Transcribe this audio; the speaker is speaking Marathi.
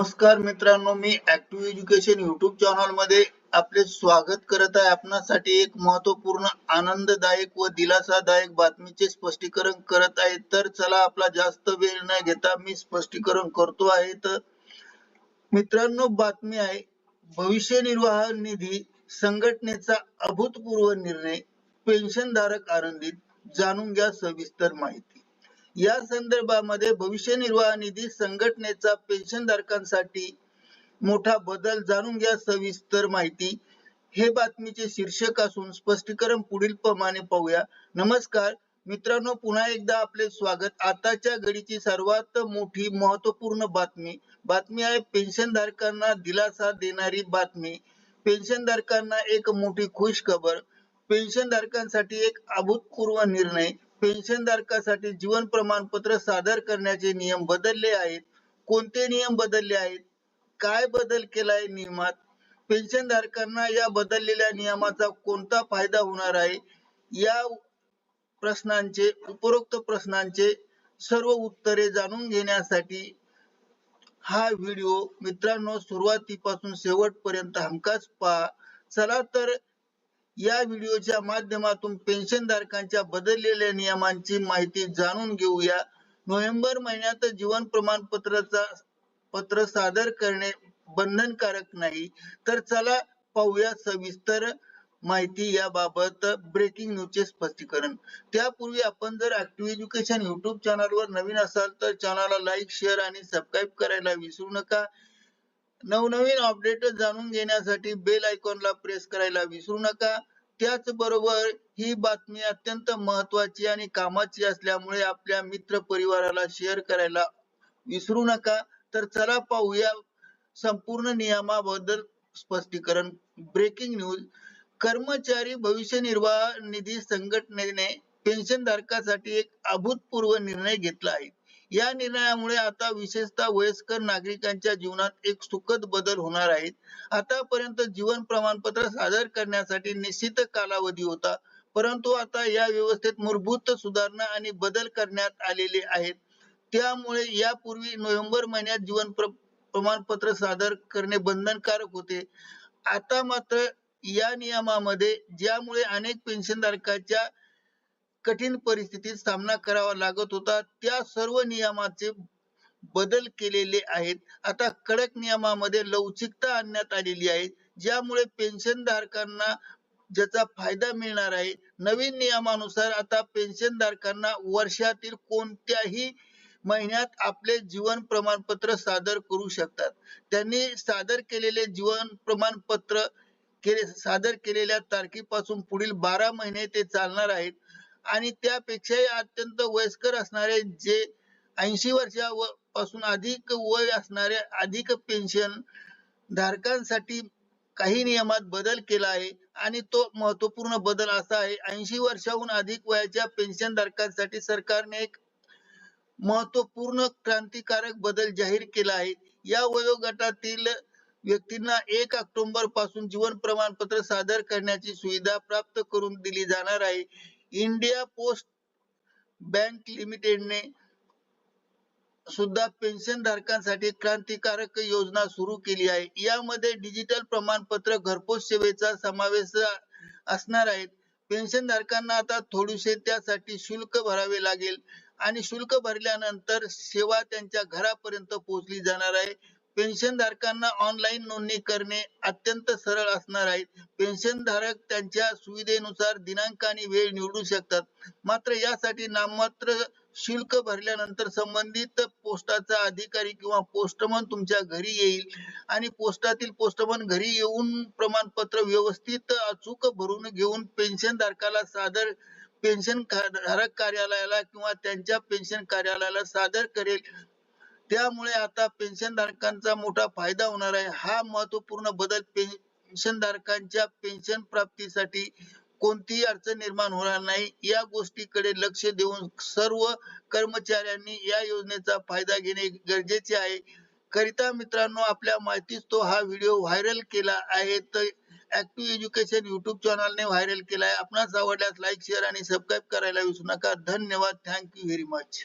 नमस्कार मित्रांनो मी ऍक्टिव्ह एज्युकेशन युट्यूब चॅनलमध्ये आपले स्वागत करत आहे. आपणासाठी एक महत्त्वपूर्ण आनंददायक व दिलासादायक बातमीचे स्पष्टीकरण करत आहे. तर चला आपला जास्त वेळ न घेता मी स्पष्टीकरण करतो आहे. तर मित्रांनो बातमी आहे. भविष्य निर्वाह निधी संघटनेचा अभूतपूर्व निर्णय पेन्शन धारक आनंदित जाणून घ्या सविस्तर माहिती. या संदर्भामध्ये भविष्य निर्वाह निधी संघटनेचा पेन्शनधारकांसाठी मोठा बदल जाणून घ्या सविस्तर माहिती. हे बातमीचे शीर्षक असून स्पष्टीकरण पुढील प्रमाणे पाहूया. नमस्कार मित्रांनो पुन्हा एकदा आपले स्वागत. आताच्या घडीची सर्वात मोठी महत्त्वपूर्ण बातमी बातमी आहे पेन्शनधारकांना दिलासा देणारी बातमी. पेन्शनधारकांना एक मोठी खुश खबर पेन्शनधारकांसाठी एक अभूतपूर्व निर्णय. पेन्शन धारकासाठी जीवन प्रमाणपत्र सादर करण्याचे नियम बदलले आहेत. कोणते नियम बदलले आहेत? काय बदल केलाय नियमात? पेन्शनधारकांना या बदललेल्या नियमाचा कोणता फायदा होणार आहे? या प्रश्नांचे उपरोक्त प्रश्नांचे सर्व उत्तरे जाणून घेण्यासाठी हा व्हिडिओ मित्रांनो सुरुवातीपासून शेवटपर्यंत हमखास पहा. चला तर या व्हिडिओच्या माध्यमातून पेन्शनधारकांच्या बदललेल्या नियमांची माहिती जाणून घेऊया. नोव्हेंबर महिन्यात जीवन प्रमाणपत्राचा पत्र सादर करणे बंधनकारक नाही. तर चला पाहूया सविस्तर माहिती याबाबत ब्रेकिंग न्यूजचे स्पष्टीकरण. त्यापूर्वी आपण जर ऍक्टिव्ह एज्युकेशन युट्यूब चॅनलवर नवीन असाल तर चॅनलला लाईक शेअर आणि सबस्क्राईब करायला विसरू नका. नवनवीन अपडेट जाणून घेण्यासाठी बेल आयकॉनला प्रेस करायला विसरू नका. त्याचबरोबर ही बातमी अत्यंत महत्वाची आणि कामाची असल्यामुळे आपल्या मित्र परिवाराला शेअर करायला विसरू नका. तर चला पाहूया संपूर्ण नियमाबद्दल स्पष्टीकरण. ब्रेकिंग न्यूज कर्मचारी भविष्य निर्वाह निधी संघटनेने पेन्शन धारकासाठी एक अभूतपूर्व निर्णय घेतला आहे. या निर्णयामुळे आता विशेषतः वयस्कर नागरिकांच्या जीवनात एक सुखद बदल होणार आहे. आतापर्यंत जीवन प्रमाणपत्र सादर करण्यासाठी निश्चित कालावधी होता परंतु आता या व्यवस्थेत मूलभूत सुधारणा आणि बदल करण्यात आलेले आहेत. त्यामुळे यापूर्वी नोव्हेंबर महिन्यात जीवन प्र प्रमाणपत्र सादर करणे बंधनकारक होते. आता मात्र या नियमामध्ये ज्यामुळे अनेक पेन्शनधारकांच्या कठीण परिस्थितीत सामना करावा लागत होता. त्या सर्व नियमाचे बदल केलेले आहेत. आता कडक नियमामध्ये लवचिकता आणण्यात आलेली आहे. ज्यामुळे पेन्शन धारकांना ज्याचा फायदा मिळणार आहे. नवीन नियमानुसार आता पेन्शन धारकांना वर्षातील कोणत्याही महिन्यात आपले जीवन प्रमाणपत्र सादर करू शकतात. त्यांनी सादर केलेले जीवन प्रमाणपत्र केले सादर केलेल्या तारखेपासून पुढील बारा महिने ते चालणार आहेत. आणि त्यापेक्षाही अत्यंत वयस्कर असणारे जे ऐंशी वर्षापासून अधिक वय असणारे अधिक पेन्शन धारकांसाठी काही नियमात बदल केला आहे आणि तो महत्त्वपूर्ण बदल असा आहे. ऐंशी वर्षाहून अधिक वयाच्या पेन्शन धारकांसाठी सरकारने एक महत्त्वपूर्ण क्रांतिकारक बदल जाहीर केला आहे. या वयोगटातील व्यक्तींना एक ऑक्टोबरपासून जीवन प्रमाणपत्र सादर करण्याची सुविधा प्राप्त करून दिली जाणार आहे. इंडिया पोस्ट बँक लिमिटेडने सुद्धा पेन्शन धारकांसाठी क्रांतिकारक योजना सुरू केली आहे. यामध्ये डिजिटल प्रमाणपत्र घरपोच सेवेचा समावेश असणार आहे. पेन्शन धारकांना आता थोडेसे त्यासाठी शुल्क भरावे लागेल आणि शुल्क भरल्यानंतर सेवा त्यांच्या घरापर्यंत पोहोचली जाणार आहे. पेन्शन धारकांना ऑनलाईन नोंदणी करणे अत्यंत सरळ असणार आहे. पेन्शन धारक त्यांच्या सुविधेनुसार दिनांक आणि वेळ निवडू शकतात. मात्र यासाठी नाममात्र शुल्क भरल्यानंतर संबंधित पोस्टाचा अधिकारी किंवा पोस्टमन तुमच्या घरी येईल आणि पोस्टातील पोस्टमन घरी येऊन प्रमाणपत्र व्यवस्थित अचूक भरून घेऊन पेन्शन धारकाला सादर पेन्शन धारक कार्यालयाला किंवा त्यांच्या पेन्शन कार्यालयाला सादर करेल. त्यामुळे आता पेन्शन धारकांचा मोठा फायदा होणार आहे. हा महत्त्वपूर्ण बदल पेन्शन धारकांच्या पेन्शन प्राप्तीसाठी कोणतीही अडचण निर्माण होणार नाही. या गोष्टीकडे लक्ष देऊन सर्व कर्मचाऱ्यांनी या योजनेचा फायदा घेणे गरजेचे आहे. करिता मित्रांनो आपल्या माहितीच तो हा व्हिडिओ व्हायरल केला आहे. तर ऍक्टिव्ह एज्युकेशन युट्यूब चॅनलने व्हायरल केला आहे. आपणास आवडल्यास लाईक शेअर आणि सबस्क्राईब करायला विसरू नका. धन्यवाद. Thank you very much